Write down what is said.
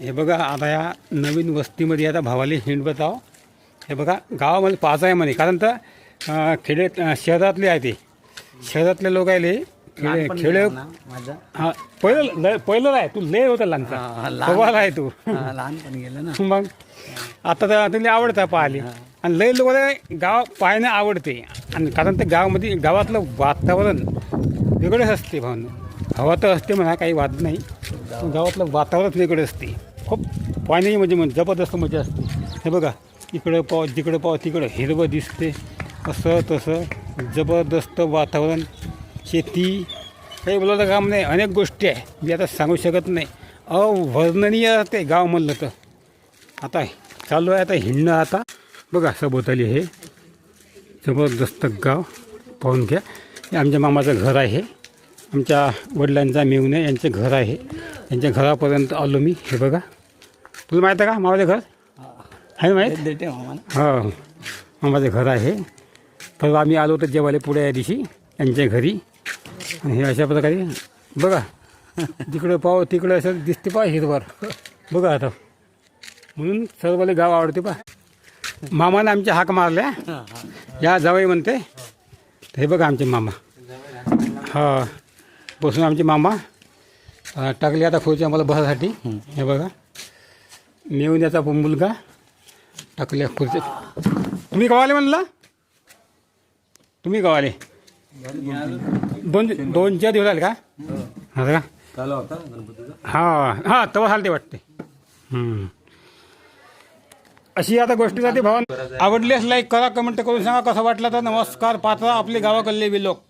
हे बघा आता या नवीन वस्तीमध्ये आता भावाले हिंड बताव हे बघा गावामध्ये पाच आहे म्हणे. कारण तर खेडे शहरातले आहे ते. शहरातले लोक आहे खेळे खेळे माझं. हा पहिलं लय पहिलं आहे. तू लय होता लहानचा लहान. सवाल आहे तू. लहानपणी गेलं ना. मग आता तर तुला आवडतं पाहिले आणि लय लोक गाव पाहणं आवडते. आणि कारण ते गावामध्ये गावातलं वातावरण वेगळंच असते भावनं. हवा तर असते म्हणा काही वाद नाही. गावातलं वातावरण वेगळं असते. खूप पाणी म्हणजे म्हणजे जबरदस्त मजा असते. हे बघा इकडं पाव जिकडं पाव तिकडं हिरवं दिसते. असं तसं जबरदस्त वातावरण शेती काही बोलायचं काम नाही. अनेक गोष्टी आहे मी आता सांगू शकत नाही. अवर्णनीय ते गाव म्हणलं तर. आता चालू आहे आता हिंडणं आता. बघा सभोवताली हे जबरदस्त गाव. पाहून घ्या. हे आमच्या मामाचं घर आहे. आमच्या वडिलांचा मेवणे यांचे घर आहे. यांच्या घरापर्यंत आलो मी. हे बघा. तुला माहीत आहे का? मामाचं घर? आहे ना माहीत? देते मामा हो. मामाचं घर आहे. परवा आम्ही आलो होतो जेवायला पुढे या दिवशी यांच्या घरी. आणि हे अशा प्रकारे बघा. तिकडं पाव तिकडं असं दिसते पा हिरवर. बघा आता. म्हणून सर्वले गाव आवडते पा मामाने आमच्या हाक मारल्या. या जावई म्हणते. हे बघा आमचे मामा. हा. बसून आमचे मामा. टाकले आता खुर्ची आम्हाला बसासाठी. हे बघा. मेवण्याचा मुलगा. टाकल्या खुर्च्या तुम्ही गावाले म्हणला? तुम्ही गावाले? दोन दोन चार दिवस आले का? हा का? हा हा तेव्हा ते वाटते. अशी आता गोष्टी जाते भावन. आवडल्यास लाईक करा कमेंट करून सांगा. कसं वाटलं तर नमस्कार पात्रा आपले गावाकडले बी लोक.